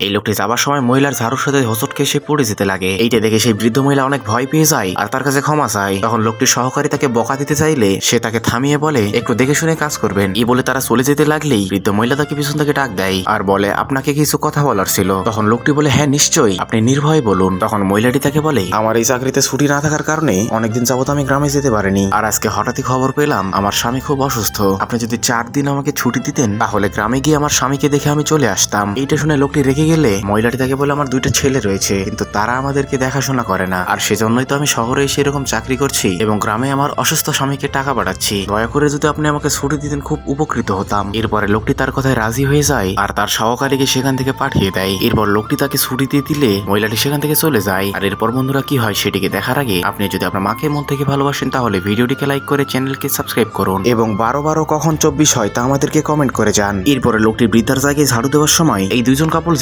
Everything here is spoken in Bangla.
এই লোকটি যাবার সময় মহিলার ঝাড়ুর সাথে হোসট খেয়ে সে পড়ে যেতে লাগে। এইটা দেখে সেই বৃদ্ধ মহিলা অনেক ভয় পেয়ে যায় আর তার কাছে ক্ষমা চায়। তখন লোকটির সহকারী তাকে বকা দিতে চাইলে সে তাকে থামিয়ে বলে, একটু দেখে শুনে কাজ করবেন। এই বলে তারা চলে যেতে লাগলেই বৃদ্ধ মহিলা তাকে পিছন থেকে ডাক দেয় আর বলে, আপনাকে কিছু কথা বলার ছিল। তখন লোকটি বলে হ্যাঁ নিশ্চয়ই। আপনি নির্ভয়ে বলুন। তখন মহিলাটি তাকে বলে, আমার এই চাকরিতে ছুটি না থাকার কারণে অনেকদিন যাবত আমি গ্রামে যেতে পারিনি। আর আজকে হঠাৎই খবর পেলাম, আমার স্বামী খুব অসুস্থ। আপনি যদি চার দিন আমাকে ছুটি দিতেন, তাহলে গ্রামে গিয়ে আমার স্বামীকে দেখে আমি চলে আসতাম। এইটা শুনে লোকটি রেগে গেলে মহিলাটি তাকে বলে, আমার দুইটা ছেলে রয়েছে, কিন্তু তারা আমাদেরকে দেখাশোনা করে না। আর সেজন্যই তো আমি শহরে এসে এরকম চাকরি করছি এবং গ্রামে আমার অসুস্থ স্বামীকে টাকা পাঠাচ্ছি। দয়া করে যদি আপনি আমাকে ছুটি দিতেন, খুব উপকৃত হতাম। এরপরে লোকটি তার কথায় রাজি হয়ে যায় আর তার সহকারীকে সেখান থেকে পাঠিয়ে দেয়। এরপর লোকটি তাকে ছুটি দিয়ে দিলে মহিলাটি সেখান থেকে চলে যায়। আর এরপর বন্ধুরা, কি হয় সেটিকে দেখার আগে আপনি যদি আপনার মাকে মন থেকে ভালোবাসেন, তাহলে ভিডিওটিকে লাইক করে চ্যানেলকে সাবস্ক্রাইব করুন। এবং বারো বারো কখন চব্বিশ হয় তা আমাদেরকে কমেন্ট করে যান এরপরে লোকটি বৃদ্ধার জায়গায় ঝাড়ু দেওয়ার সময় এই দুইজন কাপড়